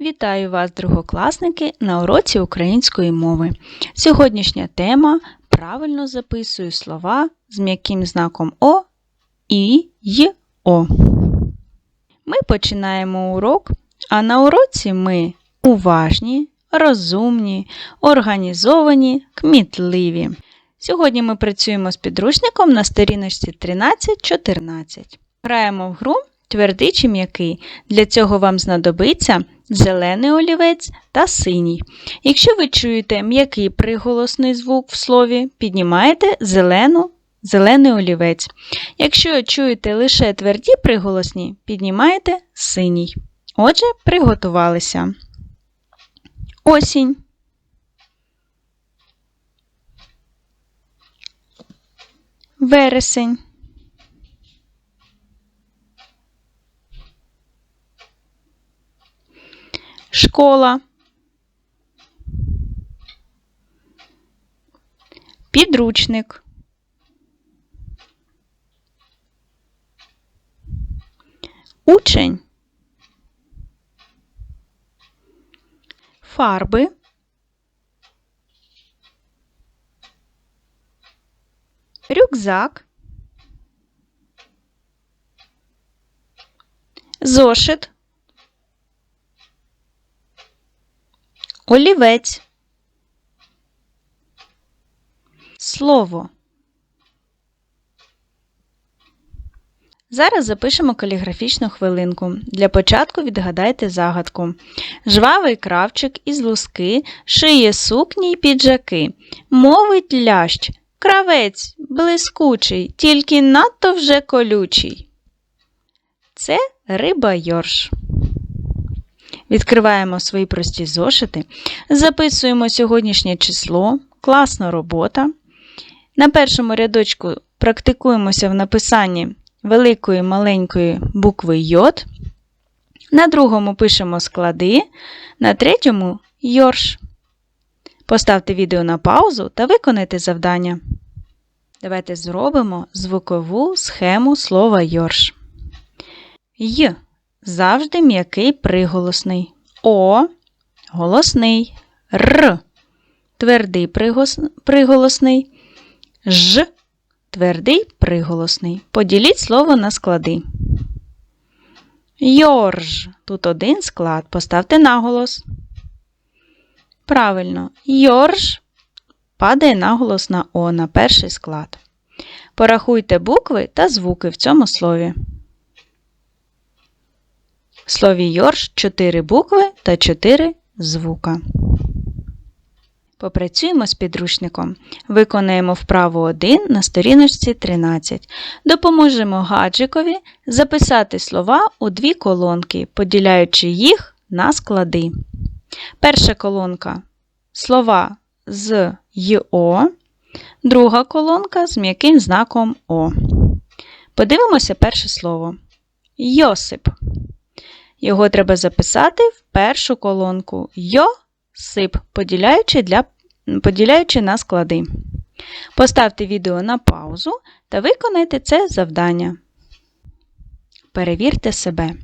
Вітаю вас, другокласники, на уроці української мови. Сьогоднішня тема правильно записую слова з м'яким знаком О і й О. Ми починаємо урок, а на уроці ми уважні, розумні, організовані, кмітливі. Сьогодні ми працюємо з підручником на сторіночці 13-14. Граємо в гру твердий чи м'який. Для цього вам знадобиться зелений олівець та синій. Якщо ви чуєте м'який приголосний звук в слові, піднімаєте зелену, зелений олівець. Якщо чуєте лише тверді приголосні, піднімаєте синій. Отже, приготувалися. Осінь. Вересень. Школа. Підручник. Учень. Фарби. Рюкзак. Зошит. Олівець. Слово. Зараз запишемо каліграфічну хвилинку. Для початку відгадайте загадку. Жвавий кравчик із луски шиє сукні й піджаки. Мовить лящ, кравець блискучий, тільки надто вже колючий. Це риба йорш. Відкриваємо свої прості зошити, записуємо сьогоднішнє число, класна робота. На першому рядочку практикуємося в написанні великої маленької букви Йод. На другому пишемо склади, на третьому йорш. Поставте відео на паузу та виконайте завдання. Давайте зробимо звукову схему слова йорш. Й завжди м'який приголосний. О голосний. Р твердий приголосний. Ж твердий приголосний. Поділіть слово на склади. Йорж. Тут один склад. Поставте наголос. Правильно, йорж падає наголос на О на перший склад. Порахуйте букви та звуки в цьому слові. В слові йорш 4 букви та 4 звука. Попрацюємо з підручником. Виконаємо вправу 1 на сторіночці 13. Допоможемо гаджикові записати слова у дві колонки, поділяючи їх на склади. Перша колонка слова з ЙО, друга колонка з м'яким знаком О. Подивимося перше слово. Йосип. Його треба записати в першу колонку Йосип, поділяючи, для, поділяючи на склади. Поставте відео на паузу та виконайте це завдання. Перевірте себе.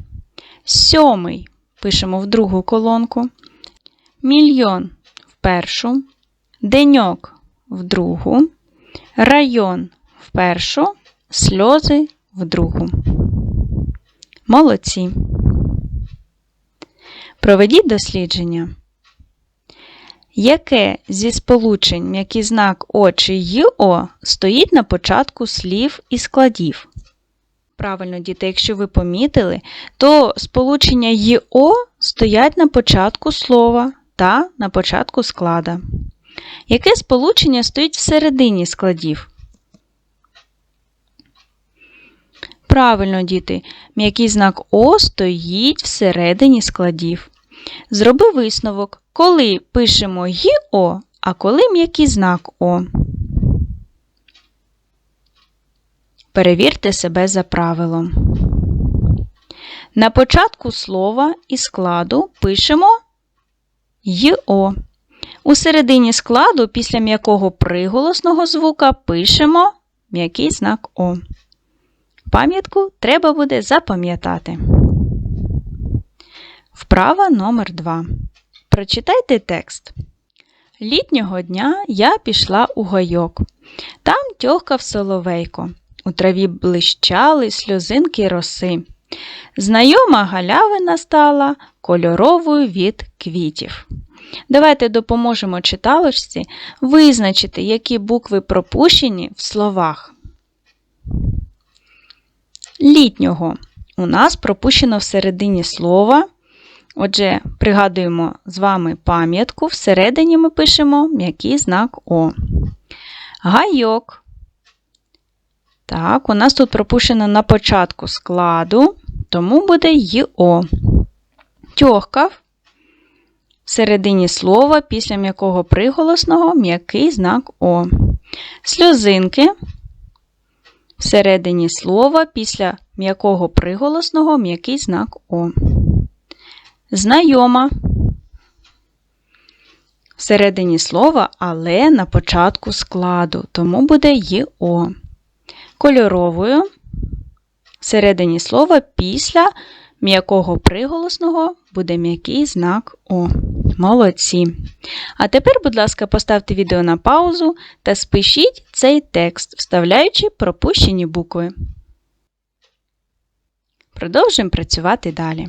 Сьомий пишемо в другу колонку. Мільйон в першу. Деньок в другу. Район в першу. Сльози в другу. Молодці. Проведіть дослідження. Яке зі сполучень м'який знак О чи ЙО стоїть на початку слів і складів? Правильно, діти, якщо ви помітили, то сполучення ЙО стоять на початку слова та на початку склада. Яке сполучення стоїть всередині складів? Правильно, діти, м'який знак О стоїть всередині складів. Зроби висновок, коли пишемо ЙО, а коли м'який знак О. Перевірте себе за правилом. На початку слова і складу пишемо ЙО. У середині складу після м'якого приголосного звука пишемо м'який знак О. Пам'ятку треба буде запам'ятати. Вправа номер 2. Прочитайте текст. Літнього дня я пішла у гайок. Там тьохкав соловейко. У траві блищали сльозинки роси. Знайома галявина стала кольоровою від квітів. Давайте допоможемо читалочці визначити, які букви пропущені в словах. Літнього у нас пропущено всередині слова. Отже, пригадуємо з вами пам'ятку, всередині ми пишемо м'який знак О. Гайок. Так, у нас тут пропущено на початку складу, тому буде ЙО. Тьохкав. Всередині слова після м'якого приголосного м'який знак О. Сльозинки. Всередині слова після м'якого приголосного м'який знак О. Знайома. Всередині слова, але на початку складу, тому буде ЙО. Кольоровою. Всередині слова після м'якого приголосного буде м'який знак О. Молодці. А тепер, будь ласка, поставте відео на паузу та спишіть цей текст, вставляючи пропущені букви. Продовжуємо працювати далі.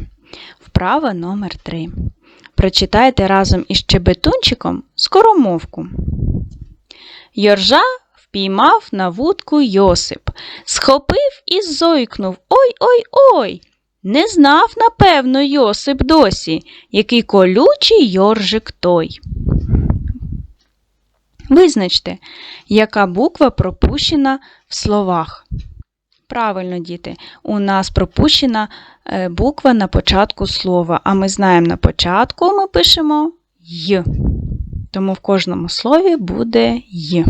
Вправа номер 3. Прочитайте разом із щебетунчиком скоромовку. Йоржа впіймав на вудку Йосип, схопив і зойкнув Ой-ой-ой! Не знав, напевно, Йосип досі, який колючий йоржик той. Визначте, яка буква пропущена в словах. Правильно, діти, у нас пропущена е, буква на початку слова, а ми знаємо, на початку ми пишемо Й. Тому в кожному слові буде Й.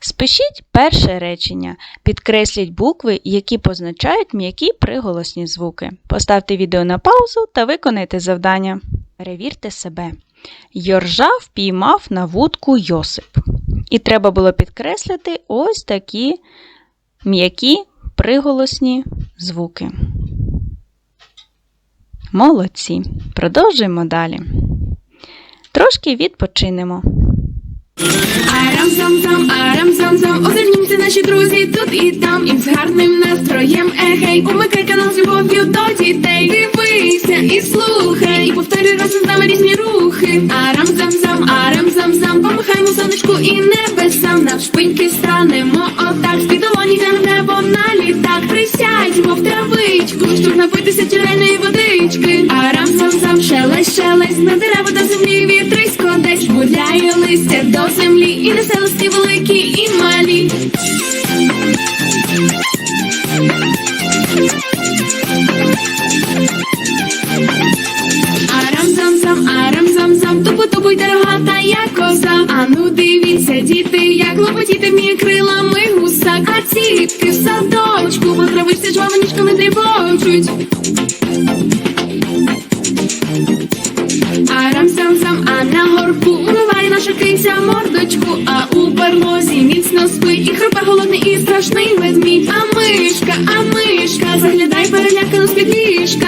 Спишіть перше речення. Підкресліть букви, які позначають м'які приголосні звуки. Поставте відео на паузу та виконайте завдання. Перевірте себе. Йоржа впіймав на вудку Йосип. І треба було підкреслити ось такі м'які приголосні звуки. Молодці. Продовжуємо далі. Трошки відпочинемо. Арам-зам-зам, арам-зам-зам, озирнімся наші друзі тут і там, і з гарним настроєм, егей, умикай канал з любов'ю до дітей, дивися і слухай, і повторюй разом з нами різні рухи. Арам-зам-зам, арам-зам-зам, помахаймо сонечку і небесам, навшпиньки станемо отак, шелесть, на дерева до землі вітрисько десь гуляє листя до землі, і несе листи великі і малі. Арам-зам-зам, арам-зам-зам, тупо-тупо йде рогата, як коза. Ану дивіться, діти, як лопотіти вміє крилами гусак. А ціпки в садочку, по травичці жвавенічками дрібочуть. Страшний ведмідь. А мишка, а мишка, заглядай перелякано з-під ліжка.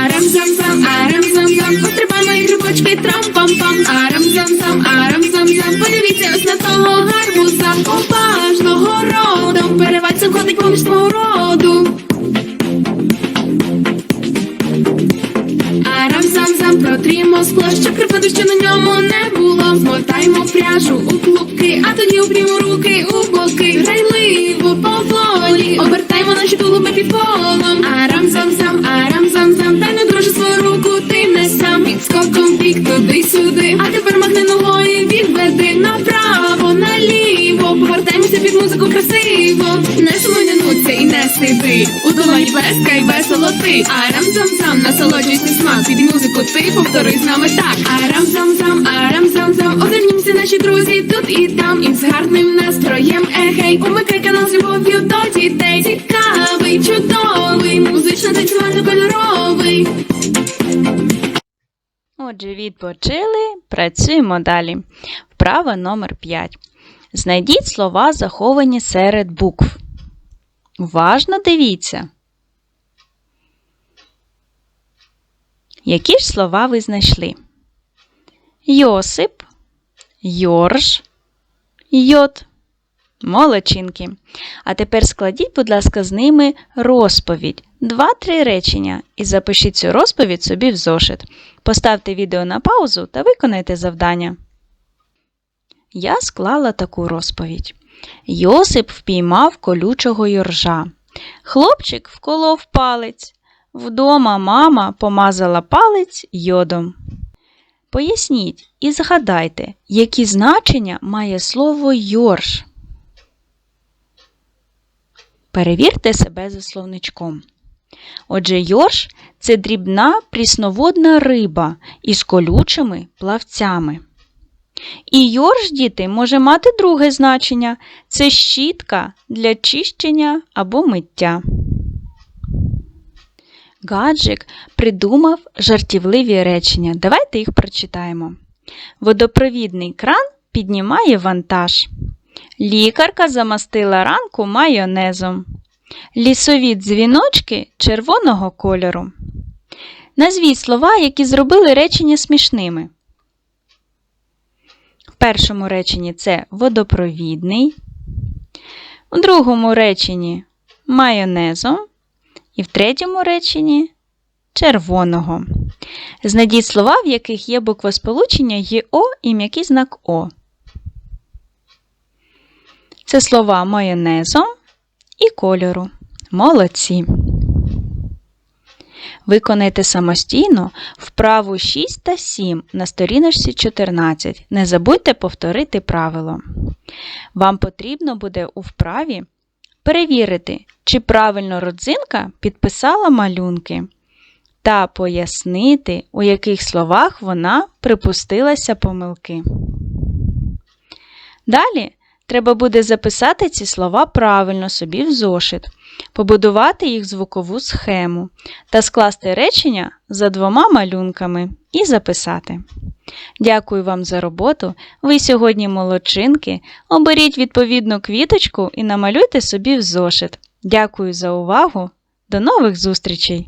Арам-зам-зам, арам-зам-зам, пострибаємо і грибочки трам-пам-пам. Арам-зам-зам, арам-зам-зам, подивіться ось на того гарбуза. Поважного родом, перевальцем ходить поміж свого роду. Протрімо щоб припаду, що на ньому не було. Змотаємо пряжу у клубки, а тоді упрімо руки у боки. Грайливо, поволі, обертаємо наші тулуби під полом. Арам-зам-зам, арам-зам-зам, та не друже свою руку, ти не сам. Під скоком бік туди-сюди, а тепер махни ногою, відведи направо, наліво. Повертаємося під музику красиво. Не сиди. У долоні плескай весело ти. Арам-зам-зам, насолоджуйся смак. Під музику ти повтори з нами так. Арам-зам-зам, арам-зам-зам, озирнімся наші друзі тут і там. І з гарним настроєм, егей, умикай канал з любов'ю до дітей. Цікавий, чудовий, музично танцювально кольоровий. Отже, відпочили, працюємо далі. Вправа номер 5. Знайдіть слова, заховані серед букв. Уважно дивіться. Які ж слова ви знайшли? Йосип, Йорж, Йод. Молодчинки. А тепер складіть, будь ласка, з ними розповідь. Два-три речення і запишіть цю розповідь собі в зошит. Поставте відео на паузу та виконайте завдання. Я склала таку розповідь. Йосип впіймав колючого йоржа. Хлопчик вколов палець. Вдома мама помазала палець йодом. Поясніть і згадайте, які значення має слово йорш. Перевірте себе за словничком. Отже, йорш це дрібна прісноводна риба із колючими плавцями. І йорш, діти, може мати друге значення це щітка для чищення або миття. Гаджик придумав жартівливі речення. Давайте їх прочитаємо. Водопровідний кран піднімає вантаж. Лікарка замастила ранку майонезом. Лісові дзвіночки червоного кольору. Назвіть слова, які зробили речення смішними. Першому реченні це водопровідний, у другому реченні майонезом, і в третьому реченні червоного. Знайдіть слова, в яких є буквосполучення ЄО і м'який знак О. Це слова майонезом і кольору. Молодці. Виконайте самостійно вправу 6 та 7 на сторіночці 14. Не забудьте повторити правило. Вам потрібно буде у вправі перевірити, чи правильно родзинка підписала малюнки, та пояснити, у яких словах вона припустилася помилки. Далі треба буде записати ці слова правильно собі в зошит, побудувати їх звукову схему та скласти речення за двома малюнками і записати. Дякую вам за роботу. Ви сьогодні молодчинки. Оберіть відповідну квіточку і намалюйте собі в зошит. Дякую за увагу. До нових зустрічей!